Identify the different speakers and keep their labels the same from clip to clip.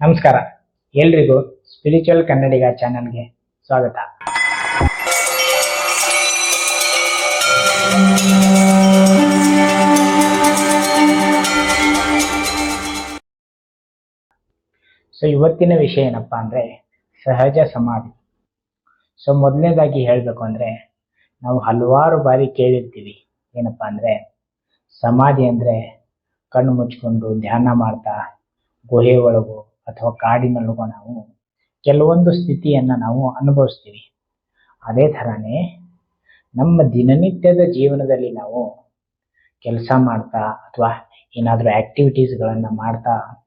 Speaker 1: ನಮಸ್ಕಾರ. ಎಲ್ರಿಗೂ ಸ್ಪಿರಿಚುವಲ್ ಕನ್ನಡಿಗ ಚಾನೆಲ್ಗೆ ಸ್ವಾಗತ. ಸೊ ಇವತ್ತಿನ ವಿಷಯ ಏನಪ್ಪ ಅಂದ್ರೆ ಸಹಜ ಸಮಾಧಿ. ಸೊ ಮೊದಲನೇದಾಗಿ ಹೇಳಬೇಕು ಅಂದ್ರೆ ನಾವು ಹಲವಾರು ಬಾರಿ ಕೇಳಿರ್ತೀವಿ. ಏನಪ್ಪ ಅಂದ್ರೆ ಸಮಾಧಿ ಅಂದ್ರೆ ಕಣ್ಣು ಮುಚ್ಕೊಂಡು ಧ್ಯಾನ ಮಾಡ್ತಾ, ಗುಹೆ ಒಳಗೋ ಅಥವಾ ಕಾಡಿನೊಳಗೋ ನಾವು ಕೆಲವೊಂದು ಸ್ಥಿತಿಯನ್ನ ನಾವು ಅನುಭವಿಸ್ತೀವಿ. ಅದೇ ಥರನೇ ನಮ್ಮ ದಿನನಿತ್ಯದ ಜೀವನದಲ್ಲಿ ನಾವು ಕೆಲಸ ಮಾಡ್ತಾ ಅಥವಾ ಏನಾದರೂ ಆಕ್ಟಿವಿಟೀಸ್ಗಳನ್ನು ಮಾಡ್ತಾ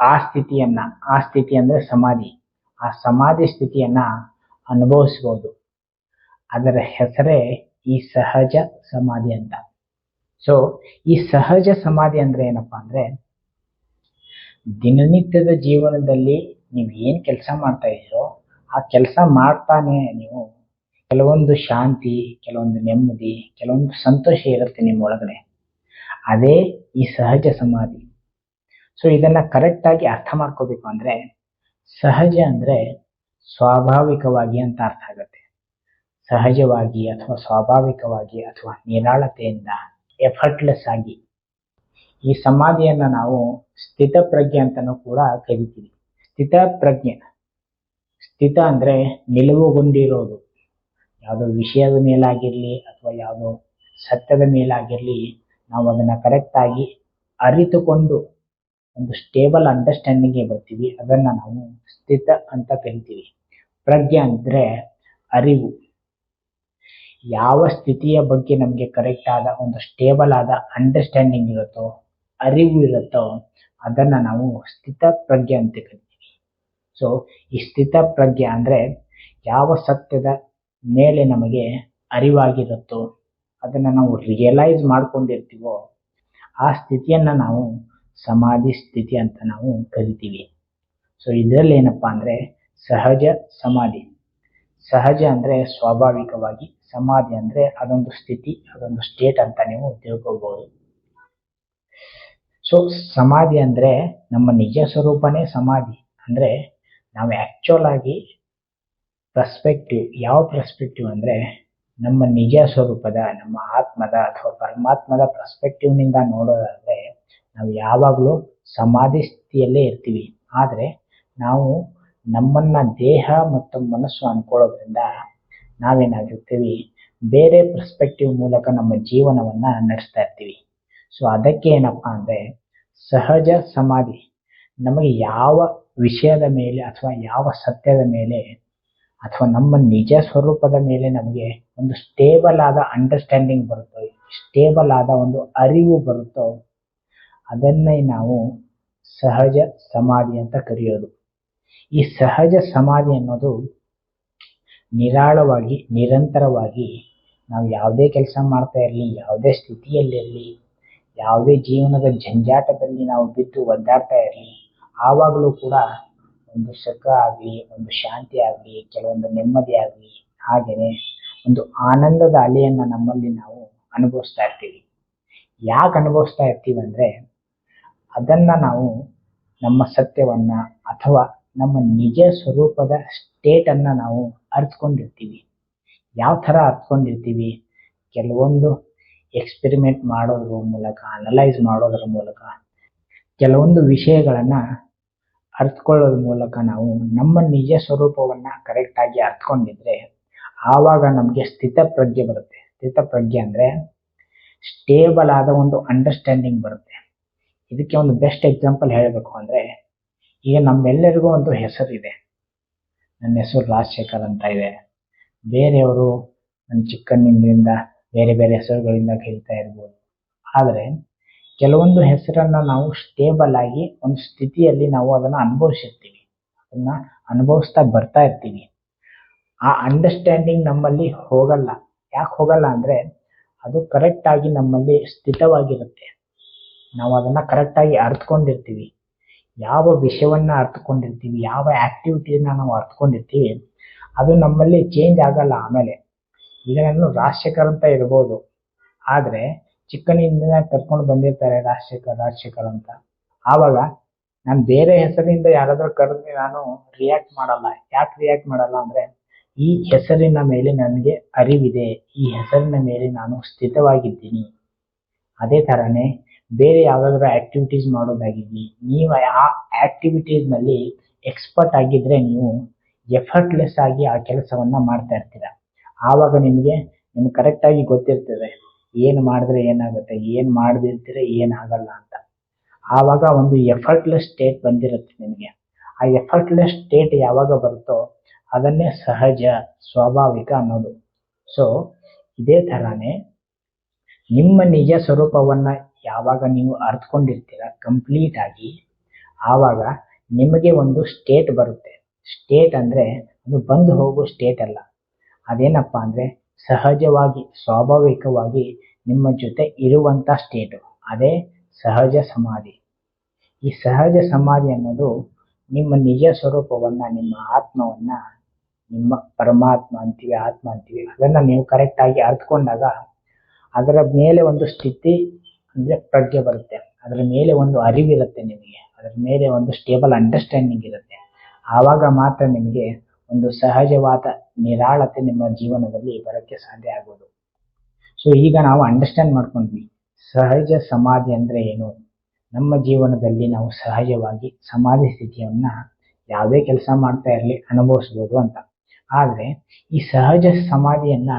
Speaker 1: ಆ ಸ್ಥಿತಿಯನ್ನ, ಆ ಸ್ಥಿತಿ ಅಂದ್ರೆ ಸಮಾಧಿ, ಆ ಸಮಾಧಿ ಸ್ಥಿತಿಯನ್ನ ಅನುಭವಿಸ್ಬೋದು. ಅದರ ಹೆಸರೇ ಈ ಸಹಜ ಸಮಾಧಿ ಅಂತ. ಸೊ ಈ ಸಹಜ ಸಮಾಧಿ ಅಂದ್ರೆ ಏನಪ್ಪಾ ಅಂದ್ರೆ ದಿನನಿತ್ಯದ ಜೀವನದಲ್ಲಿ ನೀವು ಏನು ಕೆಲಸ ಮಾಡ್ತಾ ಇದ್ದೀರೋ ಆ ಕೆಲಸ ಮಾಡ್ತಾನೆ ನೀವು. ಕೆಲವೊಂದು ಶಾಂತಿ, ಕೆಲವೊಂದು ನೆಮ್ಮದಿ, ಕೆಲವೊಂದು ಸಂತೋಷ ಇರುತ್ತೆ ನಿಮ್ಮ ಒಳಗಡೆ. ಅದೇ ಈ ಸಹಜ ಸಮಾಧಿ. ಸೊ ಇದನ್ನ ಕರೆಕ್ಟಾಗಿ ಅರ್ಥ ಮಾಡ್ಕೋಬೇಕು ಅಂದ್ರೆ ಸಹಜ ಅಂದ್ರೆ ಸ್ವಾಭಾವಿಕವಾಗಿ ಅಂತ ಅರ್ಥ ಆಗುತ್ತೆ. ಸಹಜವಾಗಿ ಅಥವಾ ಸ್ವಾಭಾವಿಕವಾಗಿ ಅಥವಾ ನಿರಾಳತೆಯಿಂದ ಎಫರ್ಟ್ಲೆಸ್ ಆಗಿ ಈ ಸಮಾಧಿಯನ್ನ ನಾವು ಸ್ಥಿತಪ್ರಜ್ಞೆ ಅಂತನೂ ಕೂಡ ಕರಿತೀವಿ. ಸ್ಥಿತಪ್ರಜ್ಞೆ. ಸ್ಥಿತ ಅಂದ್ರೆ ನಿಲುವುಗೊಂಡಿರೋದು. ಯಾವುದೋ ವಿಷಯದ ಮೇಲಾಗಿರ್ಲಿ ಅಥವಾ ಯಾವುದೋ ಸತ್ಯದ ಮೇಲಾಗಿರ್ಲಿ ನಾವು ಅದನ್ನ ಕರೆಕ್ಟ್ ಆಗಿ ಅರಿತುಕೊಂಡು ಒಂದು ಸ್ಟೇಬಲ್ ಅಂಡರ್ಸ್ಟ್ಯಾಂಡಿಂಗ್ಗೆ ಬರ್ತೀವಿ. ಅದನ್ನ ನಾವು ಸ್ಥಿತ ಅಂತ ಕರಿತೀವಿ. ಪ್ರಜ್ಞೆ ಅಂದ್ರೆ ಅರಿವು. ಯಾವ ಸ್ಥಿತಿಯ ಬಗ್ಗೆ ನಮಗೆ ಕರೆಕ್ಟ್ ಆದ ಒಂದು ಸ್ಟೇಬಲ್ ಆದ ಅಂಡರ್ಸ್ಟ್ಯಾಂಡಿಂಗ್ ಇರುತ್ತೋ, ಅರಿವು ಇರುತ್ತೋ ಅದನ್ನ ನಾವು ಸ್ಥಿತ ಪ್ರಜ್ಞೆ ಅಂತ ಕರಿತೀವಿ. ಸೊ ಈ ಸ್ಥಿತ ಪ್ರಜ್ಞೆ ಅಂದ್ರೆ ಯಾವ ಸತ್ಯದ ಮೇಲೆ ನಮಗೆ ಅರಿವಾಗಿರುತ್ತೋ ಅದನ್ನ ನಾವು ರಿಯಲೈಸ್ ಮಾಡ್ಕೊಂಡಿರ್ತೀವೋ ಆ ಸ್ಥಿತಿಯನ್ನ ನಾವು ಸಮಾಧಿ ಸ್ಥಿತಿ ಅಂತ ನಾವು ಕರಿತೀವಿ. ಸೊ ಇದರಲ್ಲಿ ಏನಪ್ಪಾ ಅಂದ್ರೆ ಸಹಜ ಸಮಾಧಿ. ಸಹಜ ಅಂದ್ರೆ ಸ್ವಾಭಾವಿಕವಾಗಿ ಸಮಾಧಿ ಅಂದ್ರೆ ಅದೊಂದು ಸ್ಥಿತಿ, ಅದೊಂದು ಸ್ಟೇಟ್ ಅಂತ ನೀವು ತಿಳ್ಕೊಬಹುದು ಸೊ ಸಮಾಧಿ ಅಂದ್ರೆ ನಮ್ಮ ನಿಜ ಸ್ವರೂಪನೇ ಸಮಾಧಿ. ಅಂದ್ರೆ ನಾವು ಆಕ್ಚುಯಲ್ ಆಗಿ ಪರ್ಸ್ಪೆಕ್ಟಿವ್ ಯಾವ ಪರ್ಸ್ಪೆಕ್ಟಿವ್ ಅಂದ್ರೆ ನಮ್ಮ ನಿಜ ಸ್ವರೂಪದ, ನಮ್ಮ ಆತ್ಮದ ಅಥವಾ ಪರಮಾತ್ಮದ ಪರ್ಸ್ಪೆಕ್ಟಿವ್ನಿಂದ ನೋಡೋದಾದ್ರೆ ನಾವು ಯಾವಾಗಲೂ ಸಮಾಧಿ ಸ್ಥಿತಿಯಲ್ಲೇ ಇರ್ತೀವಿ. ಆದ್ರೆ ನಾವು ನಮ್ಮನ್ನ ದೇಹ ಮತ್ತು ಮನಸ್ಸು ಅನ್ಕೊಳ್ಳೋದ್ರಿಂದ ನಾವೇನಾಗಿರ್ತೀವಿ? ಬೇರೆ ಪರ್ಸ್ಪೆಕ್ಟಿವ್ ಮೂಲಕ ನಮ್ಮ ಜೀವನವನ್ನ ನಡೆಸ್ತಾ ಇರ್ತೀವಿ. ಸೊ ಅದಕ್ಕೆ ಏನಪ್ಪಾ ಅಂದ್ರೆ ಸಹಜ ಸಮಾಧಿ. ನಮಗೆ ಯಾವ ವಿಷಯದ ಮೇಲೆ ಅಥವಾ ಯಾವ ಸತ್ಯದ ಮೇಲೆ ಅಥವಾ ನಮ್ಮ ನಿಜ ಸ್ವರೂಪದ ಮೇಲೆ ನಮಗೆ ಒಂದು ಸ್ಟೇಬಲ್ ಆದ ಅಂಡರ್ಸ್ಟ್ಯಾಂಡಿಂಗ್ ಬರುತ್ತೋ ಸ್ಟೇಬಲ್ ಆದ ಒಂದು ಅರಿವು ಬರುತ್ತೋ, ಅದನ್ನೇ ನಾವು ಸಹಜ ಸಮಾಧಿ ಅಂತ ಕರೆಯೋದು. ಈ ಸಹಜ ಸಮಾಧಿ ಅನ್ನೋದು ನಿರಾಳವಾಗಿ, ನಿರಂತರವಾಗಿ ನಾವು ಯಾವುದೇ ಕೆಲಸ ಮಾಡ್ತಾ ಇರಲಿ, ಯಾವುದೇ ಸ್ಥಿತಿಯಲ್ಲಿರಲಿ ಯಾವುದೇ ಜೀವನದ ಜಂಜಾಟದಲ್ಲಿ ನಾವು ಬಿದ್ದು ಒದ್ದಾಡ್ತಾ ಇರಲಿ, ಆವಾಗಲೂ ಕೂಡ ಒಂದು ಸುಖ ಆಗಲಿ, ಒಂದು ಶಾಂತಿ ಆಗಲಿ, ಕೆಲವೊಂದು ನೆಮ್ಮದಿ ಆಗಲಿ ಹಾಗೆಯೇ ಒಂದು ಆನಂದದ ಅಲೆಯನ್ನು ನಮ್ಮಲ್ಲಿ ನಾವು ಅನುಭವಿಸ್ತಾ ಇರ್ತೀವಿ. ಯಾಕೆ ಅನುಭವಿಸ್ತಾ ಇರ್ತೀವಿ ಅಂದ್ರೆ, ಅದನ್ನ ನಾವು ನಮ್ಮ ಸತ್ಯವನ್ನ ಅಥವಾ ನಮ್ಮ ನಿಜ ಸ್ವರೂಪದ ಸ್ಟೇಟ್ ಅನ್ನ ನಾವು ಅರ್ಥಕೊಂಡಿರ್ತೀವಿ ಯಾವ ತರ ಅರ್ಥಕೊಂಡಿರ್ತೀವಿ ಕೆಲವೊಂದು ಎಕ್ಸ್ಪೆರಿಮೆಂಟ್ ಮಾಡೋದ್ರ ಮೂಲಕ ಅನಲೈಸ್ ಮಾಡೋದ್ರ ಮೂಲಕ, ಕೆಲವೊಂದು ವಿಷಯಗಳನ್ನ ಅರ್ಥಕೊಳ್ಳೋದ್ರ ಮೂಲಕ ನಾವು ನಮ್ಮ ನಿಜ ಸ್ವರೂಪವನ್ನ ಕರೆಕ್ಟ್ ಆಗಿ ಅರ್ಥಕೊಂಡಿದ್ರೆ ಆವಾಗ ನಮಗೆ ಸ್ಥಿತಪ್ರಜ್ಞೆ ಬರುತ್ತೆ. ಸ್ಥಿತಪ್ರಜ್ಞೆ ಅಂದ್ರೆ ಸ್ಟೇಬಲ್ ಆದ ಒಂದು ಅಂಡರ್ಸ್ಟ್ಯಾಂಡಿಂಗ್ ಬರುತ್ತೆ. ಇದಕ್ಕೆ ಒಂದು ಬೆಸ್ಟ್ ಎಕ್ಸಾಂಪಲ್ ಹೇಳಬೇಕು ಅಂದ್ರೆ, ಈಗ ನಮ್ಮೆಲ್ಲರಿಗೂ ಒಂದು ಹೆಸರಿದೆ. ನನ್ನ ಹೆಸರು ರಾಜಶೇಖರ್ ಅಂತ ಇದೆ. ಬೇರೆಯವರು ನನ್ನ ಚಿಕ್ಕಂದಿನಿಂದ ಬೇರೆ ಬೇರೆ ಹೆಸರುಗಳಿಂದ ಕರೀತಾ ಇರ್ಬೋದು. ಆದರೆ, ಕೆಲವೊಂದು ಹೆಸರನ್ನ ನಾವು ಸ್ಟೇಬಲ್ ಆಗಿ ಒಂದು ಸ್ಥಿತಿಯಲ್ಲಿ ನಾವು ಅದನ್ನ ಅನುಭವಿಸಿರ್ತೀವಿ. ಅದನ್ನ ಅನುಭವಿಸ್ತಾ ಬರ್ತಾ ಇರ್ತೀವಿ. ಆ ಅಂಡರ್ಸ್ಟ್ಯಾಂಡಿಂಗ್ ನಮ್ಮಲ್ಲಿ ಹೋಗಲ್ಲ. ಯಾಕೆ ಹೋಗಲ್ಲ ಅಂದ್ರೆ, ಅದು ಕರೆಕ್ಟ್ ಆಗಿ ನಮ್ಮಲ್ಲಿ ಸ್ಥಿತವಾಗಿರುತ್ತೆ. ನಾವು ಅದನ್ನ ಕರೆಕ್ಟ್ ಆಗಿ ಅರ್ಥಕೊಂಡಿರ್ತೀವಿ ಯಾವ ವಿಷಯವನ್ನ ಅರ್ಥಕೊಂಡಿರ್ತೀವಿ ಯಾವ ಆಕ್ಟಿವಿಟಿಯನ್ನ ನಾವು ಅರ್ಥಕೊಂಡಿರ್ತೀವಿ ಅದು ನಮ್ಮಲ್ಲಿ ಚೇಂಜ್ ಆಗಲ್ಲ ಆಮೇಲೆ. ಈಗ ನಾನು ರಾಜಶೇಖರ್ ಅಂತ ಇರ್ಬೋದು. ಆದ್ರೆ ಚಿಕ್ಕನಿಂದ ಕರ್ಕೊಂಡು ಬಂದಿರ್ತಾರೆ ರಾಜಶೇಖರ್ ರಾಜಶೇಖರ್ ಅಂತ. ಆವಾಗ ನಾನು ಬೇರೆ ಹೆಸರಿಂದ ಯಾರಾದ್ರೂ ಕರೆದ್ರೆ ನಾನು ರಿಯಾಕ್ಟ್ ಮಾಡಲ್ಲ. ಯಾಕೆ ರಿಯಾಕ್ಟ್ ಮಾಡಲ್ಲ ಅಂದ್ರೆ ಈ ಹೆಸರಿನ ಮೇಲೆ ನನಗೆ ಅರಿವಿದೆ. ಈ ಹೆಸರಿನ ಮೇಲೆ ನಾನು ಸ್ಥಿತವಾಗಿದ್ದೀನಿ. ಅದೇ ತರನೇ ಬೇರೆ ಯಾವ್ದಾದ್ರು ಆಕ್ಟಿವಿಟೀಸ್ ಮಾಡೋದಾಗಿದ್ದೀನಿ ನೀವು ಆ ಆಕ್ಟಿವಿಟೀಸ್ನಲ್ಲಿ ಎಕ್ಸ್ಪರ್ಟ್ ಆಗಿದ್ರೆ ನೀವು ಎಫರ್ಟ್ಲೆಸ್ ಆಗಿ ಆ ಕೆಲಸವನ್ನ ಮಾಡ್ತಾ ಇರ್ತೀರ. ಆವಾಗ ನಿಮಗೆ, ನಿಮ್ಗೆ ಕರೆಕ್ಟಾಗಿ ಗೊತ್ತಿರ್ತದೆ, ಏನು ಮಾಡಿದ್ರೆ ಏನಾಗುತ್ತೆ, ಏನು ಮಾಡದಿರ್ತೀರ ಏನಾಗಲ್ಲ ಅಂತ. ಆವಾಗ ಒಂದು ಎಫರ್ಟ್ಲೆಸ್ ಸ್ಟೇಟ್ ಬಂದಿರುತ್ತೆ ನಿಮಗೆ. ಆ ಎಫರ್ಟ್ಲೆಸ್ ಸ್ಟೇಟ್ ಯಾವಾಗ ಬರುತ್ತೋ, ಅದನ್ನೇ ಸಹಜ, ಸ್ವಾಭಾವಿಕ ಅನ್ನೋದು. ಸೊ ಇದೇ ತರಾನೇ ನಿಮ್ಮ ನಿಜ ಸ್ವರೂಪವನ್ನ ಯಾವಾಗ ನೀವು ಅರ್ಥಕೊಂಡಿರ್ತೀರ ಕಂಪ್ಲೀಟ್ ಆಗಿ, ಆವಾಗ ನಿಮಗೆ ಒಂದು ಸ್ಟೇಟ್ ಬರುತ್ತೆ. ಸ್ಟೇಟ್ ಅಂದ್ರೆ ಅದು ಬಂದು ಹೋಗೋ ಸ್ಟೇಟ್ ಅಲ್ಲ. ಅದೇನಪ್ಪ ಅಂದ್ರೆ ಸಹಜವಾಗಿ, ಸ್ವಾಭಾವಿಕವಾಗಿ ನಿಮ್ಮ ಜೊತೆ ಇರುವಂತ ಸ್ಟೇಟು ಅದೇ ಸಹಜ ಸಮಾಧಿ. ಈ ಸಹಜ ಸಮಾಧಿ ಅನ್ನೋದು ನಿಮ್ಮ ನಿಜ ಸ್ವರೂಪವನ್ನ, ನಿಮ್ಮ ಆತ್ಮವನ್ನ, ನಿಮ್ಮ ಪರಮಾತ್ಮ ಅಂತೀವಿ, ಆತ್ಮ ಅಂತೀವಿ, ಅದನ್ನ ನೀವು ಕರೆಕ್ಟಾಗಿ ಅರ್ಥಕೊಂಡಾಗ ಅದರ ಮೇಲೆ ಒಂದು ಸ್ಥಿತಿ ಅಂದ್ರೆ ಪ್ರಜ್ಞೆ ಬರುತ್ತೆ. ಅದರ ಮೇಲೆ ಒಂದು ಅರಿವಿರುತ್ತೆ ನಿಮಗೆ. ಅದರ ಮೇಲೆ ಒಂದು ಸ್ಟೇಬಲ್ ಅಂಡರ್ಸ್ಟ್ಯಾಂಡಿಂಗ್ ಇರುತ್ತೆ. ಆವಾಗ ಮಾತ್ರ ನಿಮಗೆ ಒಂದು ಸಹಜವಾದ ನಿರಾಳತೆ ನಿಮ್ಮ ಜೀವನದಲ್ಲಿ ಬರೋಕ್ಕೆ ಸಾಧ್ಯ ಆಗೋದು. ಸೊ ಈಗ ನಾವು ಅಂಡರ್ಸ್ಟ್ಯಾಂಡ್ ಮಾಡ್ಕೊಂಡ್ವಿ, ಸಹಜ ಸಮಾಧಿ ಅಂದ್ರೆ ಏನು? ನಮ್ಮ ಜೀವನದಲ್ಲಿ ನಾವು ಸಹಜವಾಗಿ ಸಮಾಧಿ ಸ್ಥಿತಿಯನ್ನ ಯಾವುದೇ ಕೆಲಸ ಮಾಡ್ತಾ ಇರಲಿ, ಅನುಭವಿಸ್ಬೋದು ಅಂತ. ಆದರೆ, ಈ ಸಹಜ ಸಮಾಧಿಯನ್ನ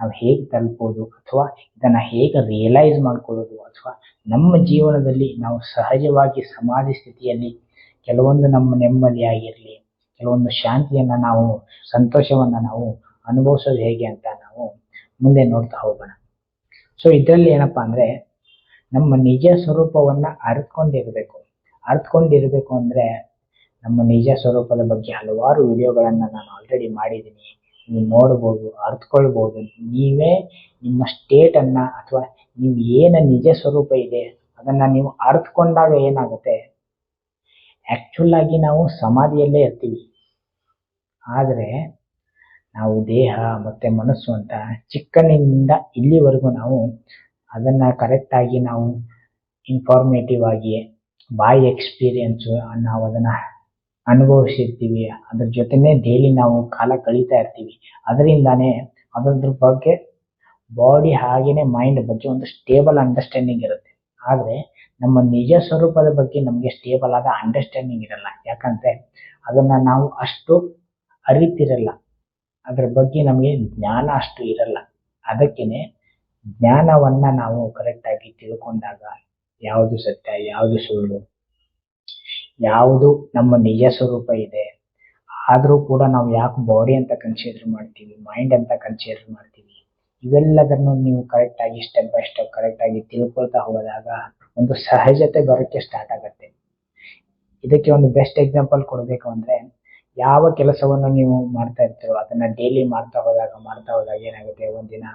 Speaker 1: ನಾವು ಹೇಗೆ ತಲುಪೋದು? ಅಥವಾ ಇದನ್ನ ಹೇಗೆ ರಿಯಲೈಸ್ ಮಾಡ್ಕೊಳ್ಳೋದು? ಅಥವಾ ನಮ್ಮ ಜೀವನದಲ್ಲಿ ನಾವು ಸಹಜವಾಗಿ ಸಮಾಧಿ ಸ್ಥಿತಿಯಲ್ಲಿ ಕೆಲವೊಂದು ನಮ್ಮ ನೆಮ್ಮದಿಯಾಗಿರ್ಲಿ ಕೆಲವೊಂದು ಶಾಂತಿಯನ್ನ ನಾವು, ಸಂತೋಷವನ್ನ ನಾವು ಅನುಭವಿಸೋದು ಹೇಗೆ ಅಂತ ನಾವು ಮುಂದೆ ನೋಡ್ತಾ ಹೋಗೋಣ. ಸೊ ಇದರಲ್ಲಿ ಏನಪ್ಪಾ ಅಂದ್ರೆ ನಮ್ಮ ನಿಜ ಸ್ವರೂಪವನ್ನ ಅರ್ತ್ಕೊಂಡಿರ್ಬೇಕು. ಅರ್ತ್ಕೊಂಡಿರ್ಬೇಕು ಅಂದ್ರೆ ನಮ್ಮ ನಿಜ ಸ್ವರೂಪದ ಬಗ್ಗೆ ಹಲವಾರು ವಿಡಿಯೋಗಳನ್ನ ನಾನು ಆಲ್ರೆಡಿ ಮಾಡಿದ್ದೀನಿ. ನೀವು ನೋಡ್ಬೋದು ಅರ್ತ್ಕೊಳ್ಬಹುದು ನೀವೇ ನಿಮ್ಮ ಸ್ಟೇಟ್ ಅನ್ನ ಅಥವಾ ನೀವು ಏನ ನಿಜ ಸ್ವರೂಪ ಇದೆ ಅದನ್ನ ನೀವು ಅರ್ತ್ಕೊಂಡಾಗ ಏನಾಗುತ್ತೆ? ಆಕ್ಚುಲ್ ಆಗಿ ನಾವು ಸಮಾಧಿಯಲ್ಲೇ ಇರ್ತೀವಿ. ಆದರೆ ನಾವು ದೇಹ ಮತ್ತೆ ಮನಸ್ಸು ಅಂತ ಚಿಕ್ಕನಿಂದ ಇಲ್ಲಿವರೆಗೂ ನಾವು ಅದನ್ನ ಕರೆಕ್ಟಾಗಿ ನಾವು ಇನ್ಫಾರ್ಮೇಟಿವ್ ಆಗಿ ಬೈ ಎಕ್ಸ್ಪೀರಿಯನ್ಸ್ ನಾವು ಅದನ್ನ ಅನುಭವಿಸಿರ್ತೀವಿ. ಅದ್ರ ಜೊತೆನೆ ಡೈಲಿ ನಾವು ಕಾಲ ಕಳೀತಾ ಇರ್ತೀವಿ. ಅದರಿಂದಾನೇ ಅದ್ರ ಬಗ್ಗೆ ಬಾಡಿ ಹಾಗೇನೆ ಮೈಂಡ್ ಬಗ್ಗೆ ಒಂದು ಸ್ಟೇಬಲ್ ಅಂಡರ್ಸ್ಟ್ಯಾಂಡಿಂಗ್ ಇರುತ್ತೆ. ಆದ್ರೆ ನಮ್ಮ ನಿಜ ಸ್ವರೂಪದ ಬಗ್ಗೆ ನಮಗೆ ಸ್ಟೇಬಲ್ ಆದ ಅಂಡರ್ಸ್ಟ್ಯಾಂಡಿಂಗ್ ಇರಲ್ಲ. ಯಾಕಂದ್ರೆ ಅದನ್ನ ನಾವು ಅಷ್ಟು ಅರಿತಿರಲ್ಲ. ಅದ್ರ ಬಗ್ಗೆ ನಮಗೆ ಜ್ಞಾನ ಅಷ್ಟು ಇರಲ್ಲ. ಅದಕ್ಕೇನೆ ಜ್ಞಾನವನ್ನ ನಾವು ಕರೆಕ್ಟ್ ಆಗಿ ತಿಳ್ಕೊಂಡಾಗ ಯಾವುದು ಸತ್ಯ, ಯಾವುದು ಸುಳ್ಳು, ಯಾವುದು ನಮ್ಮ ನಿಜ ಸ್ವರೂಪ ಇದೆ. ಆದರೂ ಕೂಡ ನಾವು ಯಾಕೆ ಬಾಡಿ ಅಂತ ಕನ್ಸಿಡರ್ ಮಾಡ್ತೀವಿ ಮೈಂಡ್ ಅಂತ ಕನ್ಸಿಡರ್ ಮಾಡ್ತೀವಿ ಇವೆಲ್ಲದನ್ನು ನೀವು ಕರೆಕ್ಟ್ ಆಗಿ ಸ್ಟೆಪ್ ಬೈ ಸ್ಟೆಪ್ ಕರೆಕ್ಟ್ ಆಗಿ ತಿಳ್ಕೊಳ್ತಾ ಹೋದಾಗ ಒಂದು ಸಹಜತೆ ಬರೋಕ್ಕೆ ಸ್ಟಾರ್ಟ್ ಆಗುತ್ತೆ. ಇದಕ್ಕೆ ಒಂದು ಬೆಸ್ಟ್ ಎಕ್ಸಾಂಪಲ್ ಕೊಡಬೇಕು ಅಂದ್ರೆ ಯಾವ ಕೆಲಸವನ್ನು ನೀವು ಮಾಡ್ತಾ ಇರ್ತೀರೋ ಅದನ್ನ ಡೈಲಿ ಮಾಡ್ತಾ ಹೋದಾಗ ಮಾಡ್ತಾ ಹೋದಾಗ ಏನಾಗುತ್ತೆ? ಒಂದಿನ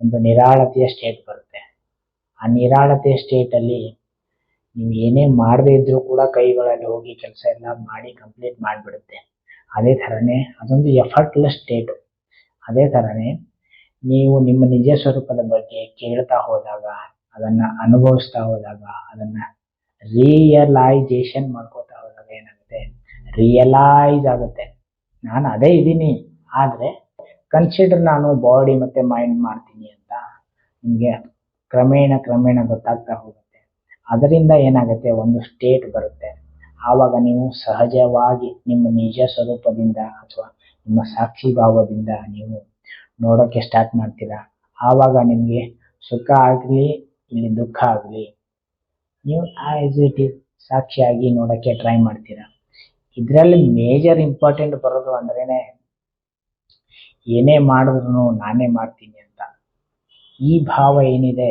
Speaker 1: ಒಂದು ನಿರಾಳತೆಯ ಸ್ಟೇಟ್ ಬರುತ್ತೆ. ಆ ನಿರಾಳತೆಯ ಸ್ಟೇಟ್ ಅಲ್ಲಿ ನೀವು ಏನೇ ಮಾಡದೇ ಇದ್ರೂ ಕೂಡ ಕೈಗಳಲ್ಲಿ ಹೋಗಿ ಕೆಲಸ ಎಲ್ಲ ಮಾಡಿ ಕಂಪ್ಲೀಟ್ ಮಾಡಿಬಿಡುತ್ತೆ. ಅದೇ ಥರನೇ ಅದೊಂದು ಎಫರ್ಟ್ಲೆಸ್ ಸ್ಟೇಟ್ ಅದೇ ಥರನೇ ನೀವು ನಿಮ್ಮ ನಿಜ ಸ್ವರೂಪದ ಬಗ್ಗೆ ಕೇಳ್ತಾ ಹೋದಾಗ, ಅದನ್ನ ಅನುಭವಿಸ್ತಾ ಹೋದಾಗ, ಅದನ್ನ ರಿಯಲೈಜೇಷನ್ ಮಾಡ್ಕೋತಾ ಹೋದಾಗ ಏನಾಗುತ್ತೆ? ರಿಯಲೈಸ್ ಆಗುತ್ತೆ. ನಾನು ಅದೇ ಇದ್ದೀನಿ. ಆದ್ರೆ ಕನ್ಸಿಡರ್ ನಾನು ಬಾಡಿ ಮತ್ತೆ ಮೈಂಡ್ ಮಾಡ್ತೀನಿ ಅಂತ ನಿಮಗೆ ಕ್ರಮೇಣ ಕ್ರಮೇಣ ಗೊತ್ತಾಗ್ತಾ ಹೋಗುತ್ತೆ. ಅದರಿಂದ ಏನಾಗುತ್ತೆ? ಒಂದು ಸ್ಟೇಟ್ ಬರುತ್ತೆ. ಆವಾಗ ನೀವು ಸಹಜವಾಗಿ ನಿಮ್ಮ ನಿಜ ಸ್ವರೂಪದಿಂದ ಅಥವಾ ನಿಮ್ಮ ಸಾಕ್ಷಿ ಭಾವದಿಂದ ನೀವು ನೋಡೋಕೆ ಸ್ಟಾರ್ಟ್ ಮಾಡ್ತೀರಾ? ಆವಾಗ ನಿಮಗೆ ಸುಖ ಆಗಲಿ, ಇಲ್ಲಿ ದುಃಖ ಆಗಲಿ, ನೀವು ಆಸ್ ಇಟ್ ಇಸ್ ಸಾಕ್ಷಿಯಾಗಿ ನೋಡೋಕ್ಕೆ ಟ್ರೈ ಮಾಡ್ತೀರಾ? ಇದರಲ್ಲಿ ಮೇಜರ್ ಇಂಪಾರ್ಟೆಂಟ್ ಬರೋದು ಅಂದ್ರೇನೆ, ಏನೇ ಮಾಡಿದ್ರು ನಾನೇ ಮಾಡ್ತೀನಿ ಅಂತ. ಈ ಭಾವ ಏನಿದೆ,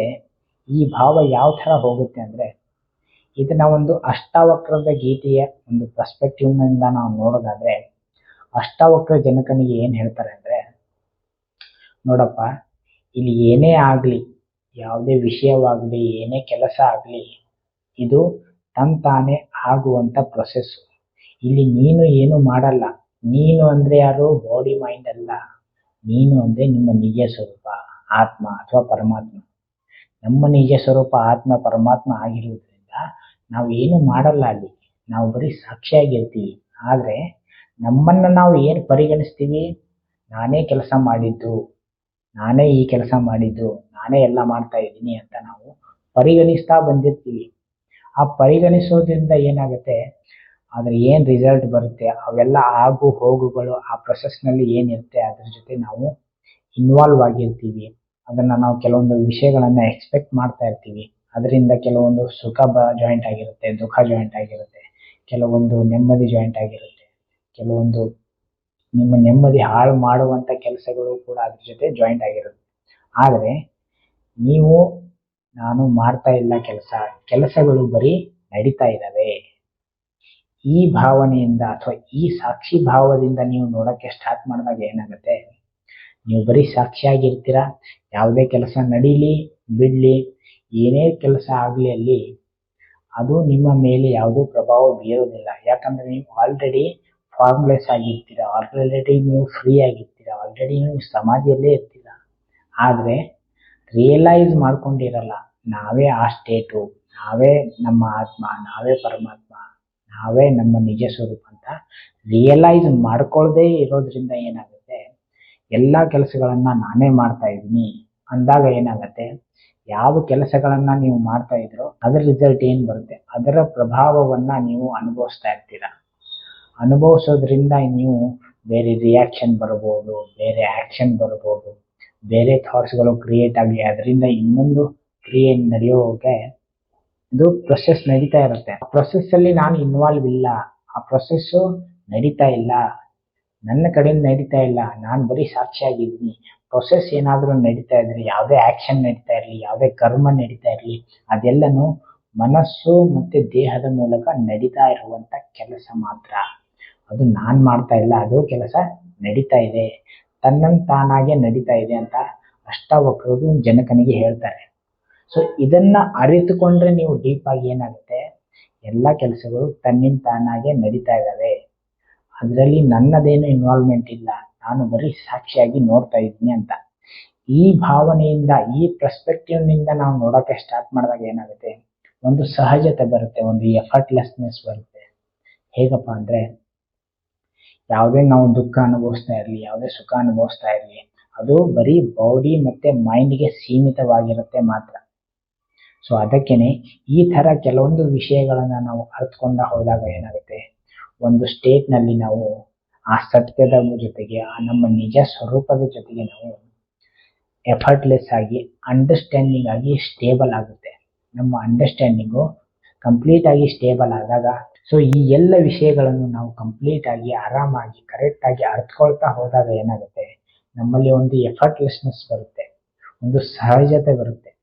Speaker 1: ಈ ಭಾವ ಯಾವ ಥರ ಹೋಗುತ್ತೆ ಅಂದರೆ, ಇದನ್ನ ಒಂದು ಅಷ್ಟಾವಕ್ರದ ಗೀತೆಯ ಒಂದು ಪರ್ಸ್ಪೆಕ್ಟಿವ್ನಿಂದ ನಾವು ನೋಡೋದಾದ್ರೆ, ಅಷ್ಟಾವಕ್ರ ಜನಕನಿಗೆ ಏನು ಹೇಳ್ತಾರೆ? ನೋಡಪ್ಪ, ಇಲ್ಲಿ ಏನೇ ಆಗ್ಲಿ, ಯಾವುದೇ ವಿಷಯವಾಗಲಿ, ಏನೇ ಕೆಲಸ ಆಗಲಿ, ಇದು ತಂತಾನೆ ಆಗುವಂತ ಪ್ರೊಸೆಸ್ ಇಲ್ಲಿ ನೀನು ಏನು ಮಾಡಲ್ಲ. ನೀನು ಅಂದ್ರೆ ಯಾರು? ಬಾಡಿ ಮೈಂಡ್ ಅಲ್ಲ. ನೀನು ಅಂದ್ರೆ ನಿಮ್ಮ ನಿಜ ಸ್ವರೂಪ, ಆತ್ಮ ಅಥವಾ ಪರಮಾತ್ಮ. ನಮ್ಮ ನಿಜ ಸ್ವರೂಪ, ಆತ್ಮ, ಪರಮಾತ್ಮ ಆಗಿರುವುದರಿಂದ ನಾವು ಏನು ಮಾಡಲ್ಲ ಅಲ್ಲಿ. ನಾವು ಬರೀ ಸಾಕ್ಷಿಯಾಗಿರ್ತೀವಿ. ಆದರೆ ನಮ್ಮನ್ನು ನಾವು ಏನು ಪರಿಗಣಿಸ್ತೀವಿ? ನಾನೇ ಕೆಲಸ ಮಾಡಿದ್ದು. ನಾನೇ ಈ ಕೆಲಸ ಮಾಡಿದ್ದು, ನಾನೇ ಎಲ್ಲ ಮಾಡ್ತಾ ಇದ್ದೀನಿ ಅಂತ ನಾವು ಪರಿಗಣಿಸ್ತಾ ಬಂದಿರ್ತೀವಿ. ಆ ಪರಿಗಣಿಸೋದ್ರಿಂದ ಏನಾಗುತ್ತೆ? ಅದ್ರ ಏನು ರಿಸಲ್ಟ್ ಬರುತ್ತೆ? ಅವೆಲ್ಲ ಆಗು ಹೋಗುಗಳು, ಆ ಪ್ರೊಸೆಸ್ನಲ್ಲಿ ಏನಿರುತ್ತೆ? ಅದ್ರ ಜೊತೆ ನಾವು ಇನ್ವಾಲ್ವ್ ಆಗಿರ್ತೀವಿ. ಅದನ್ನು ನಾವು ಕೆಲವೊಂದು ವಿಷಯಗಳನ್ನು ಎಕ್ಸ್ಪೆಕ್ಟ್ ಮಾಡ್ತಾ ಇರ್ತೀವಿ. ಅದರಿಂದ ಕೆಲವೊಂದು ಸುಖ ಬ ಜಾಯಿಂಟ್ ಆಗಿರುತ್ತೆ, ದುಃಖ ಜಾಯಿಂಟ್ ಆಗಿರುತ್ತೆ, ಕೆಲವೊಂದು ನೆಮ್ಮದಿ ಜಾಯಿಂಟ್ ಆಗಿರುತ್ತೆ, ಕೆಲವೊಂದು ನಿಮ್ಮ ನೆಮ್ಮದಿ ಹಾಳು ಮಾಡುವಂಥ ಕೆಲಸಗಳು ಕೂಡ ಅದ್ರ ಜೊತೆ ಜಾಯಿಂಟ್ ಆಗಿರುತ್ತೆ. ಆದರೆ ನೀವು, ನಾನು ಮಾಡ್ತಾ ಇಲ್ಲ ಕೆಲಸ, ಕೆಲಸಗಳು ಬರೀ ನಡೀತಾ ಇದ್ದಾವೆ. ಈ ಭಾವನೆಯಿಂದ ಅಥವಾ ಈ ಸಾಕ್ಷಿ ಭಾವದಿಂದ ನೀವು ನೋಡೋಕ್ಕೆ ಸ್ಟಾರ್ಟ್ ಮಾಡಿದಾಗ ಏನಾಗುತ್ತೆ? ನೀವು ಬರೀ ಸಾಕ್ಷಿಯಾಗಿರ್ತೀರ? ಯಾವುದೇ ಕೆಲಸ ನಡೀಲಿ, ಬಿಡಲಿ, ಏನೇ ಕೆಲಸ ಆಗಲಿ ಅಲ್ಲಿ, ಅದು ನಿಮ್ಮ ಮೇಲೆ ಯಾವುದೂ ಪ್ರಭಾವ ಬೀರೋದಿಲ್ಲ. ಯಾಕಂದರೆ ನೀವು ಆಲ್ರೆಡಿ ಫಾರ್ಮ್ಲೆಸ್ ಆಗಿರ್ತೀರ ಆಲ್ರೆಡಿ ನೀವು ಫ್ರೀ ಆಗಿರ್ತೀರ ಆಲ್ರೆಡಿ ನೀವು ಸಮಾಜದಲ್ಲೇ ಇರ್ತೀರ. ಆದರೆ ರಿಯಲೈಸ್ ಮಾಡ್ಕೊಂಡಿರಲ್ಲ, ನಾವೇ ಆ ಸ್ಟೇಟು ನಾವೇ ನಮ್ಮ ಆತ್ಮ, ನಾವೇ ಪರಮಾತ್ಮ, ನಾವೇ ನಮ್ಮ ನಿಜ ಸ್ವರೂಪ ಅಂತ ರಿಯಲೈಸ್ ಮಾಡ್ಕೊಳ್ಳದೆ ಇರೋದ್ರಿಂದ ಏನಾಗುತ್ತೆ? ಎಲ್ಲ ಕೆಲಸಗಳನ್ನು ನಾನೇ ಮಾಡ್ತಾ ಇದ್ದೀನಿ. ಅಂದಾಗ ಏನಾಗುತ್ತೆ? ಯಾವ ಕೆಲಸಗಳನ್ನು ನೀವು ಮಾಡ್ತಾ ಇದ್ರೋ, ಅದರ ರಿಸಲ್ಟ್ ಏನು ಬರುತ್ತೆ? ಅದರ ಪ್ರಭಾವವನ್ನು ನೀವು ಅನುಭವಿಸ್ತಾ ಇರ್ತೀರ. ಅನುಭವಿಸೋದ್ರಿಂದ ನೀವು ಬೇರೆ ರಿಯಾಕ್ಷನ್ ಬರ್ಬೋದು, ಬೇರೆ ಆ್ಯಕ್ಷನ್ ಬರ್ಬೋದು, ಬೇರೆ ಥಾಟ್ಸ್ಗಳು ಕ್ರಿಯೇಟ್ ಆಗಲಿ ಅದರಿಂದ ಇನ್ನೊಂದು ಕ್ರಿಯೆ ನಡೆಯೋಕೆ ಇದು ಪ್ರೊಸೆಸ್ ನಡೀತಾ ಇರುತ್ತೆ. ಆ ಪ್ರೊಸೆಸ್ಸಲ್ಲಿ ನಾನು ಇನ್ವಾಲ್ವ್ ಇಲ್ಲ, ಆ ಪ್ರೊಸೆಸ್ಸು ನಡೀತಾ ಇಲ್ಲ, ನನ್ನ ಕಡೆಯಿಂದ ನಡೀತಾ ಇಲ್ಲ, ನಾನು ಬರೀ ಸಾಕ್ಷಿಯಾಗಿದ್ದೀನಿ ಪ್ರೊಸೆಸ್ ಏನಾದರೂ ನಡೀತಾ ಇದ್ರೆ, ಯಾವುದೇ ಆ್ಯಕ್ಷನ್ ನಡೀತಾ ಇರಲಿ, ಯಾವುದೇ ಕರ್ಮ ನಡೀತಾ ಇರಲಿ, ಅದೆಲ್ಲನೂ ಮನಸ್ಸು ಮತ್ತು ದೇಹದ ಮೂಲಕ ನಡೀತಾ ಇರುವಂಥ ಕೆಲಸ ಮಾತ್ರ. ಅದು ನಾನು ಮಾಡ್ತಾ ಇಲ್ಲ, ಅದು ಕೆಲಸ ನಡೀತಾ ಇದೆ. ತನ್ನನ್ನು ತಾನಾಗೆ ನಡೀತಾ ಇದೆ ಅಂತ ಅಷ್ಟಾವಕ್ರರು ಜನಕನಿಗೆ ಹೇಳ್ತಾರೆ. ಸೊ ಇದನ್ನ ಅರಿತುಕೊಂಡ್ರೆ ನೀವು ಡೀಪ್ ಆಗಿ ಏನಾಗುತ್ತೆ? ಎಲ್ಲ ಕೆಲಸಗಳು ತನ್ನಿಂದ ತಾನಾಗೆ ನಡೀತಾ ಇದ್ದಾವೆ ಅದರಲ್ಲಿ ನನ್ನದೇನು ಇನ್ವಾಲ್ವ್ಮೆಂಟ್ ಇಲ್ಲ. ನಾನು ಬರೀ ಸಾಕ್ಷಿಯಾಗಿ ನೋಡ್ತಾ ಇದ್ದೀನಿ ಅಂತ. ಈ ಭಾವನೆಯಿಂದ, ಈ ಪರ್ಸ್ಪೆಕ್ಟಿವ್ನಿಂದ ನಾವು ನೋಡೋಕೆ ಸ್ಟಾರ್ಟ್ ಮಾಡಿದಾಗ ಏನಾಗುತ್ತೆ? ಒಂದು ಸಹಜತೆ ಬರುತ್ತೆ, ಒಂದು ಎಫರ್ಟ್ಲೆಸ್ನೆಸ್ ಬರುತ್ತೆ. ಹೇಗಪ್ಪ ಅಂದರೆ ಯಾವುದೇ ನಾವು ದುಃಖ ಅನುಭವಿಸ್ತಾ ಇರಲಿ, ಯಾವುದೇ ಸುಖ ಅನುಭವಿಸ್ತಾ ಇರಲಿ, ಅದು ಬರೀ ಬಾಡಿ ಮತ್ತು ಮೈಂಡ್ಗೆ ಸೀಮಿತವಾಗಿರುತ್ತೆ ಮಾತ್ರ. ಸೊ ಅದಕ್ಕೇನೆ ಈ ಥರ ಕೆಲವೊಂದು ವಿಷಯಗಳನ್ನು ನಾವು ಅರ್ಥಕೊಂಡ ಹೋದಾಗ ಏನಾಗುತ್ತೆ? ಒಂದು ಸ್ಟೇಟ್ನಲ್ಲಿ ನಾವು ಆ ಸತ್ಯದ ಜೊತೆಗೆ, ಆ ನಮ್ಮ ನಿಜ ಸ್ವರೂಪದ ಜೊತೆಗೆ ನಾವು ಎಫರ್ಟ್ಲೆಸ್ ಆಗಿ ಅಂಡರ್ಸ್ಟ್ಯಾಂಡಿಂಗ್ ಆಗಿ ಸ್ಟೇಬಲ್ ಆಗುತ್ತೆ. ನಮ್ಮ ಅಂಡರ್ಸ್ಟ್ಯಾಂಡಿಂಗು ಕಂಪ್ಲೀಟ್ ಆಗಿ ಸ್ಟೇಬಲ್ ಆದಾಗ ಸೊ ಈ ಎಲ್ಲ ವಿಷಯಗಳನ್ನು ನಾವು ಕಂಪ್ಲೀಟ್ ಆಗಿ, ಆರಾಮಾಗಿ ಕರೆಕ್ಟಾಗಿ ಅರ್ಥಕೊಳ್ತಾ ಹೋದಾಗ ಏನಾಗುತ್ತೆ? ನಮ್ಮಲ್ಲಿ ಒಂದು ಎಫರ್ಟ್ಲೆಸ್ನೆಸ್ ಬರುತ್ತೆ. ಒಂದು ಸಹಜತೆ ಬರುತ್ತೆ.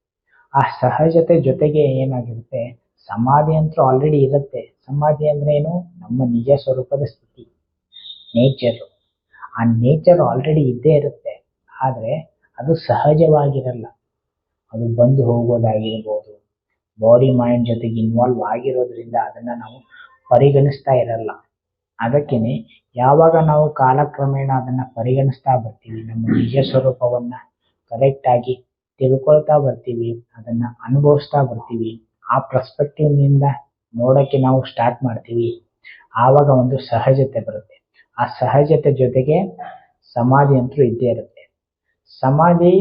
Speaker 1: ಆ ಸಹಜತೆ ಜೊತೆಗೆ ಏನಾಗಿರುತ್ತೆ? ಸಮಾಧಿ ಅಂತೂ ಆಲ್ರೆಡಿ ಇರುತ್ತೆ. ಸಮಾಧಿ ಅಂದ್ರೆ ಏನು? ನಮ್ಮ ನಿಜ ಸ್ವರೂಪದ ಸ್ಥಿತಿ. ನೇಚರ್ ಆ ನೇಚರ್ ಆಲ್ರೆಡಿ ಇದ್ದೇ ಇರುತ್ತೆ. ಆದರೆ ಅದು ಸಹಜವಾಗಿರಲ್ಲ. ಅದು ಬಂದು ಹೋಗೋದಾಗಿರ್ಬೋದು. ಬಾಡಿ ಮೈಂಡ್ ಜೊತೆಗೆ ಇನ್ವಾಲ್ವ್ ಆಗಿರೋದ್ರಿಂದ ಅದನ್ನ ನಾವು ಪರಿಗಣಿಸ್ತಾ ಇರಲ್ಲ. ಅದಕ್ಕೇನೆ ಯಾವಾಗ ನಾವು ಕಾಲಕ್ರಮೇಣ ಅದನ್ನ ಪರಿಗಣಿಸ್ತಾ ಬರ್ತೀವಿ, ನಮ್ಮ ನಿಜ ಸ್ವರೂಪವನ್ನು ಕರೆಕ್ಟಾಗಿ ತಿಳ್ಕೊಳ್ತಾ ಬರ್ತೀವಿ, ಅದನ್ನ ಅನುಭವಿಸ್ತಾ ಬರ್ತೀವಿ, ಆ ಪರ್ಸ್ಪೆಕ್ಟಿವ್ನಿಂದ ನೋಡೋಕ್ಕೆ ನಾವು ಸ್ಟಾರ್ಟ್ ಮಾಡ್ತೀವಿ. ಆವಾಗ ಒಂದು ಸಹಜತೆ ಬರುತ್ತೆ. ಆ ಸಹಜತೆ ಜೊತೆಗೆ ಸಮಾಧಿ ಅಂತೂ ಇದ್ದೇ ಇರುತ್ತೆ. ಸಮಾಧಿ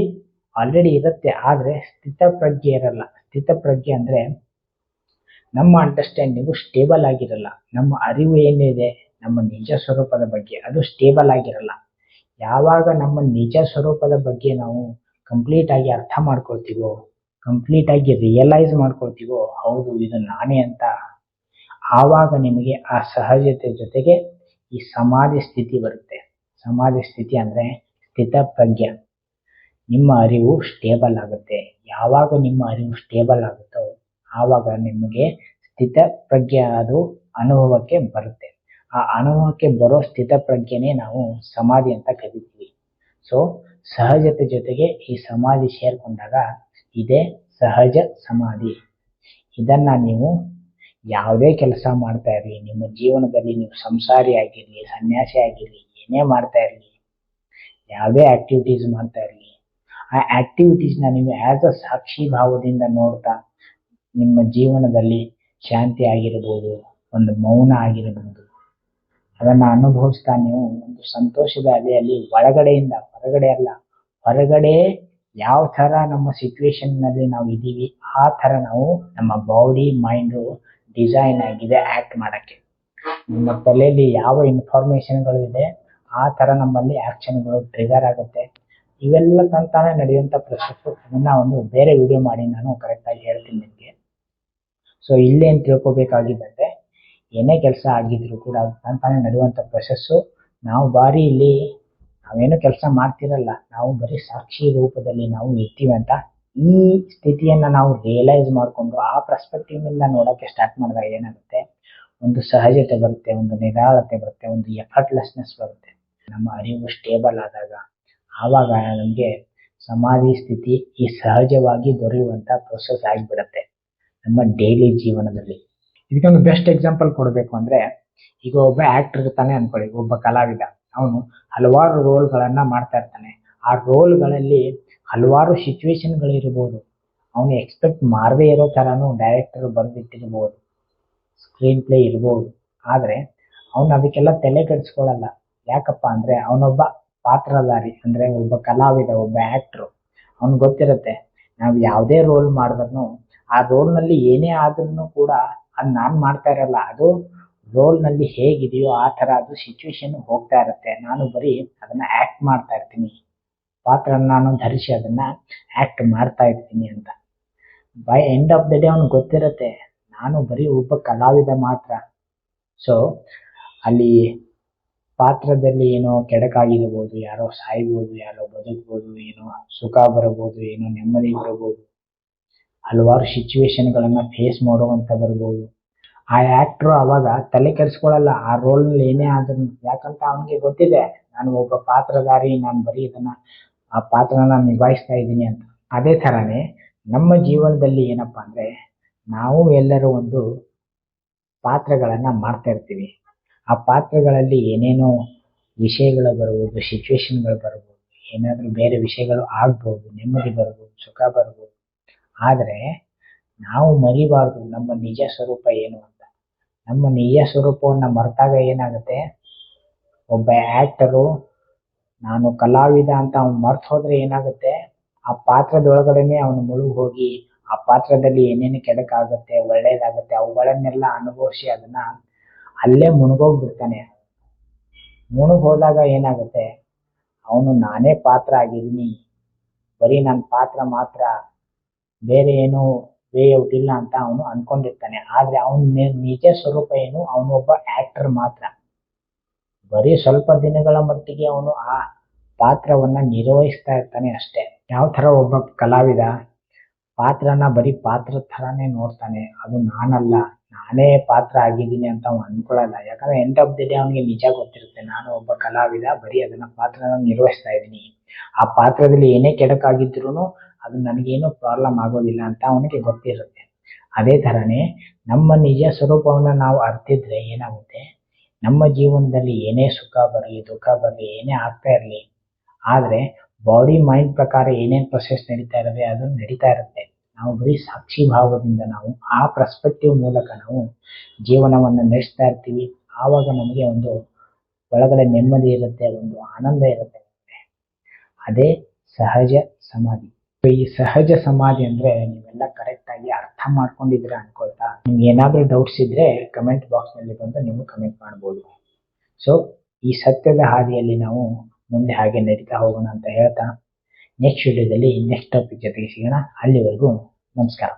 Speaker 1: ಆಲ್ರೆಡಿ ಇರುತ್ತೆ, ಆದರೆ ಸ್ಥಿತಪ್ರಜ್ಞೆ ಇರಲ್ಲ. ಸ್ಥಿತಪ್ರಜ್ಞೆ ಅಂದರೆ ನಮ್ಮ ಅಂಡರ್ಸ್ಟ್ಯಾಂಡಿಂಗು ಸ್ಟೇಬಲ್ ಆಗಿರಲ್ಲ. ನಮ್ಮ ಅರಿವು ಏನಿದೆ, ನಮ್ಮ ನಿಜ ಸ್ವರೂಪದ ಬಗ್ಗೆ ಅದು ಸ್ಟೇಬಲ್ ಆಗಿರಲ್ಲ. ಯಾವಾಗ ನಮ್ಮ ನಿಜ ಸ್ವರೂಪದ ಬಗ್ಗೆ ನಾವು ಕಂಪ್ಲೀಟ್ ಆಗಿ ಅರ್ಥ ಮಾಡ್ಕೊಳ್ತೀವೋ ಕಂಪ್ಲೀಟ್ ಆಗಿ ರಿಯಲೈಸ್ ಮಾಡ್ಕೊಳ್ತೀವೋ, ಹೌದು, ಇದು ನಾನೇ ಅಂತ ಆವಾಗ ನಿಮಗೆ ಆ ಸಹಜತೆ ಜೊತೆಗೆ ಈ ಸಮಾಧಿ ಸ್ಥಿತಿ ಬರುತ್ತೆ. ಸಮಾಧಿ ಸ್ಥಿತಿ ಅಂದರೆ ಸ್ಥಿತಪ್ರಜ್ಞ ನಿಮ್ಮ ಅರಿವು ಸ್ಟೇಬಲ್ ಆಗುತ್ತೆ. ಯಾವಾಗ ನಿಮ್ಮ ಅರಿವು ಸ್ಟೇಬಲ್ ಆಗುತ್ತೋ ಆವಾಗ ನಿಮಗೆ ಸ್ಥಿತ ಪ್ರಜ್ಞೆ ಅದು ಅನುಭವಕ್ಕೆ ಬರುತ್ತೆ. ಆ ಅನುಭವಕ್ಕೆ ಬರೋ ಸ್ಥಿತ ಪ್ರಜ್ಞೆನೇ ನಾವು ಸಮಾಧಿ ಅಂತ ಕರಿತೀವಿ. ಸೊ ಸಹಜತೆ ಜೊತೆಗೆ ಈ ಸಮಾಧಿ ಸೇರ್ಕೊಂಡಾಗ ಇದೇ ಸಹಜ ಸಮಾಧಿ. ಇದನ್ನ ನೀವು ಯಾವುದೇ ಕೆಲಸ ಮಾಡ್ತಾ ಇರಲಿ, ನಿಮ್ಮ ಜೀವನದಲ್ಲಿ ನೀವು ಸಂಸಾರಿ ಆಗಿರಲಿ, ಸನ್ಯಾಸಿ ಆಗಿರಲಿ, ಏನೇ ಮಾಡ್ತಾ ಇರಲಿ, ಯಾವುದೇ ಆಕ್ಟಿವಿಟೀಸ್ ಮಾಡ್ತಾ ಇರಲಿ, ಆ ಆಕ್ಟಿವಿಟೀಸ್ನ ನೀವು ಆ್ಯಸ್ ಅ ಸಾಕ್ಷಿ ಭಾವದಿಂದ ನೋಡ್ತಾ ನಿಮ್ಮ ಜೀವನದಲ್ಲಿ ಶಾಂತಿ ಆಗಿರಬಹುದು, ಒಂದು ಮೌನ ಆಗಿರಬಹುದು. ಅದನ್ನ ಅನುಭವಿಸ್ತಾ ನೀವು ಒಂದು ಸಂತೋಷದ ಅಲೆಯಲ್ಲಿ ಒಳಗಡೆಯಿಂದ ಹೊರಗಡೆ ಅಲ್ಲ, ಹೊರಗಡೆ ಯಾವ ತರ ನಮ್ಮ ಸಿಚುವೇಶನ್ನಲ್ಲಿ ನಾವು ಇದೀವಿ ಆ ತರ ನಾವು ನಮ್ಮ ಬಾಡಿ ಮೈಂಡ್ ಡಿಸೈನ್ ಆಗಿದೆ ಆಕ್ಟ್ ಮಾಡಕ್ಕೆ. ನಿಮ್ಮ ತಲೆಯಲ್ಲಿ ಯಾವ ಇನ್ಫಾರ್ಮೇಶನ್ಗಳು ಇದೆ, ಆ ತರ ನಮ್ಮಲ್ಲಿ ಆ್ಯಕ್ಷನ್ಗಳು ಟ್ರಿಗರ್ ಆಗುತ್ತೆ. ಇವೆಲ್ಲ ತಂತಾನೆ ನಡೆಯುವಂತ ಪ್ರೊಸೆಸ್ ಅದನ್ನ ಒಂದು ಬೇರೆ ವಿಡಿಯೋ ಮಾಡಿ ನಾನು ಕರೆಕ್ಟಾಗಿ ಹೇಳ್ತೀನಿ ನಿಮಗೆ. ಸೊ ಇಲ್ಲಿ ಏನ್ ತಿಳ್ಕೊಬೇಕಾಗಿದ್ದಂದ್ರೆ ಏನೇ ಕೆಲಸ ಆಗಿದ್ರು ಕೂಡ ಅದು ತಂತಾನೆ ನಡೆಯುವಂತ ಪ್ರೊಸೆಸ್ಸು ನಾವು ಬಾರಿ ಇಲ್ಲಿ ನಾವೇನು ಕೆಲಸ ಮಾಡ್ತಿರಲ್ಲ, ನಾವು ಬರೀ ಸಾಕ್ಷಿ ರೂಪದಲ್ಲಿ ನಾವು ಇರ್ತೀವಿ ಅಂತ ಈ ಸ್ಥಿತಿಯನ್ನ ನಾವು ರಿಯಲೈಸ್ ಮಾಡಿಕೊಂಡು ಆ ಪರ್ಸ್ಪೆಕ್ಟಿವ್ ನೋಡೋಕ್ಕೆ ಸ್ಟಾರ್ಟ್ ಮಾಡಿದಾಗ ಏನಾಗುತ್ತೆ? ಒಂದು ಸಹಜತೆ ಬರುತ್ತೆ, ಒಂದು ನಿರಾಳತೆ ಬರುತ್ತೆ, ಒಂದು ಎಫರ್ಟ್ಲೆಸ್ನೆಸ್ ಬರುತ್ತೆ. ನಮ್ಮ ಅರಿವು ಸ್ಟೇಬಲ್ ಆದಾಗ, ಆವಾಗ ನಮಗೆ ಸಮಾಧಿ ಸ್ಥಿತಿ ಈ ಸಹಜವಾಗಿ ದೊರೆಯುವಂತ ಪ್ರೊಸೆಸ್ ಆಗಿಬಿಡುತ್ತೆ. ನಮ್ಮ ಡೈಲಿ ಜೀವನದಲ್ಲಿ. ಇದಕ್ಕೊಂದು ಬೆಸ್ಟ್ ಎಕ್ಸಾಂಪಲ್ ಕೊಡಬೇಕು ಅಂದ್ರೆ, ಈಗ ಒಬ್ಬ ಆಕ್ಟರ್ ಇರ್ತಾನೆ ಅನ್ಕೊಳ್ಳಿ, ಒಬ್ಬ ಕಲಾವಿದ. ಅವನು ಹಲವಾರು ರೋಲ್ಗಳನ್ನ ಮಾಡ್ತಾ ಇರ್ತಾನೆ. ಆ ರೋಲ್ಗಳಲ್ಲಿ ಹಲವಾರು ಸಿಚುವೇಶನ್ಗಳು ಇರಬಹುದು ಅವನು ಎಕ್ಸ್ಪೆಕ್ಟ್ ಮಾಡದೇ ಇರೋ ತರಾನು ಡೈರೆಕ್ಟರ್ ಬರೆದಿಟ್ಟಿರ್ಬೋದು. ಸ್ಕ್ರೀನ್ ಪ್ಲೇ ಇರ್ಬೋದು. ಆದ್ರೆ, ಅವನು ಅದಕ್ಕೆಲ್ಲ ತಲೆ ಕೆಡಿಸ್ಕೊಳ್ಳಲ್ಲ ಯಾಕಪ್ಪ ಅಂದ್ರೆ, ಅವನೊಬ್ಬ ಪಾತ್ರಧಾರಿ, ಅಂದ್ರೆ ಒಬ್ಬ ಕಲಾವಿದ, ಒಬ್ಬ ಆಕ್ಟ್ರು ಅವ್ನಿಗೆ ಗೊತ್ತಿರುತ್ತೆ, ನಾವು ಯಾವುದೇ ರೋಲ್ ಮಾಡಿದ್ರು ಆ ರೋಲ್ನಲ್ಲಿ ಏನೇ ಆದ್ರೂ ಕೂಡ ಅದ್ ನಾನ್ ಮಾಡ್ತಾ ಇರಲ್ಲ. ಅದು ರೋಲ್ನಲ್ಲಿ ಹೇಗಿದೆಯೋ ಆ ತರ ಅದು ಸಿಚುವೇಶನ್ ಹೋಗ್ತಾ ಇರುತ್ತೆ. ನಾನು ಬರೀ ಅದನ್ನ ಆಕ್ಟ್ ಮಾಡ್ತಾ ಇರ್ತೀನಿ. ಪಾತ್ರ ನಾನು ಧರಿಸಿ ಅದನ್ನ ಆಕ್ಟ್ ಮಾಡ್ತಾ ಇರ್ತೀನಿ ಅಂತ. By end of the day ಅವ್ನಿಗೆ ಗೊತ್ತಿರುತ್ತೆ, ನಾನು ಬರೀ ಒಬ್ಬ ಕಲಾವಿದ ಮಾತ್ರ. ಸೊ ಅಲ್ಲಿ ಪಾತ್ರದಲ್ಲಿ ಏನೋ ಕೆಡಕಾಗಿರ್ಬೋದು, ಯಾರೋ ಸಾಯ್ಬೋದು, ಯಾರೋ ಬದುಕ್ಬೋದು, ಏನೋ ಸುಖ ಬರಬಹುದು ಏನೋ ನೆಮ್ಮದಿ ಬರಬಹುದು ಹಲವಾರು ಸಿಚುವೇಶನ್ಗಳನ್ನ ಫೇಸ್ ಮಾಡುವಂತ ಬರ್ಬೋದು. ಆ ಆಕ್ಟ್ರು ಅವಾಗ ತಲೆ ಕೆಡಿಸ್ಕೊಳ್ಳಲ್ಲ ಆ ರೋಲ್ನಲ್ಲಿ ಏನೇ ಆದ್ರೂ ಯಾಕಂತ ಅವನಿಗೆ ಗೊತ್ತಿದೆ, ನಾನು ಒಬ್ಬ ಪಾತ್ರಧಾರಿ, ನಾನು ಬರೀ ಇದನ್ನ ಆ ಪಾತ್ರನ ನಿಭಾಯಿಸ್ತಾ ಇದ್ದೀನಿ ಅಂತ. ಅದೇ ತರಾನೇ ನಮ್ಮ ಜೀವನದಲ್ಲಿ ಏನಪ್ಪಾ ಅಂದ್ರೆ, ನಾವು ಎಲ್ಲರೂ ಒಂದು ಪಾತ್ರಗಳನ್ನ ಮಾಡ್ತಾ ಇರ್ತೀವಿ. ಆ ಪಾತ್ರಗಳಲ್ಲಿ ಏನೇನೋ ವಿಷಯಗಳು ಬರ್ಬೋದು ಸಿಚುವೇಶನ್ಗಳು ಬರ್ಬೋದು, ಏನಾದ್ರೂ ಬೇರೆ ವಿಷಯಗಳು ಆಗ್ಬೋದು, ನೆಮ್ಮದಿ ಬರ್ಬೋದು, ಸುಖ ಬರ್ಬೋದು. ಆದ್ರೆ ನಾವು ಮರಿಬಾರ್ದು ನಮ್ಮ ನಿಜ ಸ್ವರೂಪ ಏನು ಅಂತ. ನಮ್ಮ ನಿಜ ಸ್ವರೂಪವನ್ನು ಮರೆತಾಗ ಏನಾಗುತ್ತೆ? ಒಬ್ಬ ಆ್ಯಕ್ಟರು ನಾನು ಕಲಾವಿದ ಅಂತ ಅವ್ನು ಮರ್ತು ಹೋದ್ರೆ ಏನಾಗುತ್ತೆ? ಆ ಪಾತ್ರದೊಳಗಡೆನೆ ಅವನು ಮುಳುಗಿ ಹೋಗಿ ಆ ಪಾತ್ರದಲ್ಲಿ ಏನೇನು ಕೆಡಕಾಗುತ್ತೆ, ಒಳ್ಳೇದಾಗುತ್ತೆ, ಅವುಗಳನ್ನೆಲ್ಲ ಅನುಭವಿಸಿ ಅದನ್ನ ಅಲ್ಲೇ ಮುಳುಗೋಗ್ಬಿಡ್ತಾನೆ ಮುಳುಗ್ ಹೋದಾಗ ಏನಾಗುತ್ತೆ? ಅವನು ನಾನೇ ಪಾತ್ರ ಆಗಿದ್ದೀನಿ. ಬರೀ ನನ್ನ ಪಾತ್ರ ಮಾತ್ರ. ಬೇರೆ ಏನು ವೇ ಔಟ್ ಇಲ್ಲ ಅಂತ ಅವನು ಅನ್ಕೊಂಡಿರ್ತಾನೆ. ಆದ್ರೆ ಅವನ ನಿಜ ಸ್ವರೂಪ ಏನು? ಅವನು ಒಬ್ಬ ಆಕ್ಟರ್ ಮಾತ್ರ. ಬರೀ ಸ್ವಲ್ಪ ದಿನಗಳ ಮಟ್ಟಿಗೆ ಅವನು ಆ ಪಾತ್ರವನ್ನ ನಿರ್ವಹಿಸ್ತಾ ಇರ್ತಾನೆ ಅಷ್ಟೇ. ಯಾವ ತರ ಒಬ್ಬ ಕಲಾವಿದ ಪಾತ್ರನ ಬರೀ ಪಾತ್ರ ತರಾನೇ ನೋಡ್ತಾನೆ. ಅದು ನಾನಲ್ಲ. ನಾನೇ ಪಾತ್ರ ಆಗಿದ್ದೀನಿ ಅಂತ ಅವ್ನು ಅನ್ಕೊಳ್ಳಲ್ಲ. ಯಾಕಂದ್ರೆ ಎಂಡ್ ಆಫ್ ದಿ ಡೇ ಅವನಿಗೆ ನಿಜ ಗೊತ್ತಿರುತ್ತೆ. ನಾನು ಒಬ್ಬ ಕಲಾವಿದ, ಬರೀ ಅದನ್ನ ಪಾತ್ರನ ನಿರ್ವಹಿಸ್ತಾ ಇದ್ದೀನಿ. ಆ ಪಾತ್ರದಲ್ಲಿ ಏನೇ ಕೆಡಕಾಗಿದ್ರು ಅದು ನನಗೇನು ಪ್ರಾಬ್ಲಮ್ ಆಗೋದಿಲ್ಲ ಅಂತ ಅವನಿಗೆ ಗೊತ್ತಿರುತ್ತೆ. ಅದೇ ತರನೇ ನಮ್ಮ ನಿಜ ಸ್ವರೂಪವನ್ನ ನಾವು ಅರ್ತಿದ್ರೆ ಏನಾಗುತ್ತೆ? ನಮ್ಮ ಜೀವನದಲ್ಲಿ ಏನೇ ಸುಖ ಬರಲಿ, ದುಃಖ ಬರಲಿ, ಏನೇ ಆಗ್ತಾ ಇರಲಿ, ಆದ್ರೆ ಬಾಡಿ ಮೈಂಡ್ ಪ್ರಕಾರ ಏನೇನ್ ಪ್ರೊಸೆಸ್ ನಡೀತಾ ಇರುತ್ತೆ ಅದು ನಡೀತಾ ಇರುತ್ತೆ. ನಾವು ಬರೀ ಸಾಕ್ಷಿ ಭಾವದಿಂದ ನಾವು ಆ ಪರ್ಸ್ಪೆಕ್ಟಿವ್ ಮೂಲಕ ನಾವು ಜೀವನವನ್ನ ನಡೆಸ್ತಾ ಇರ್ತೀವಿ. ಆವಾಗ ನಮಗೆ ಒಂದು ಒಳಗಡೆ ನೆಮ್ಮದಿ ಇರುತ್ತೆ, ಒಂದು ಆನಂದ ಇರುತ್ತೆ. ಅದೇ ಸಹಜ ಸಮಾಧಿ. ಈ ಸಹಜ ಸಮಾಧಿ ಅಂದ್ರೆ ನೀವೆಲ್ಲ ಕರೆಕ್ಟ್ ಆಗಿ ಅರ್ಥ ಮಾಡ್ಕೊಂಡಿದ್ರೆ ಅನ್ಕೊಳ್ತಾ? ನಿಮ್ಗೆ ಏನಾದ್ರೂ ಡೌಟ್ಸ್ ಇದ್ರೆ ಕಮೆಂಟ್ ಬಾಕ್ಸ್ನಲ್ಲಿ ಬಂದು ನೀವು ಕಮೆಂಟ್ ಮಾಡ್ಬೋದು. ಸೊ ಈ ಸತ್ಯದ ಹಾದಿಯಲ್ಲಿ ನಾವು ಮುಂದೆ ಹಾಗೆ ನಡೀತಾ ಹೋಗೋಣ ಅಂತ ಹೇಳ್ತಾ ನೆಕ್ಸ್ಟ್ ವಿಡಿಯೋದಲ್ಲಿ ನೆಕ್ಸ್ಟ್ ಟಾಪಿಕ್ ಜೊತೆಗೆ ಸಿಗೋಣ. ಅಲ್ಲಿವರೆಗೂ ನಮಸ್ಕಾರ.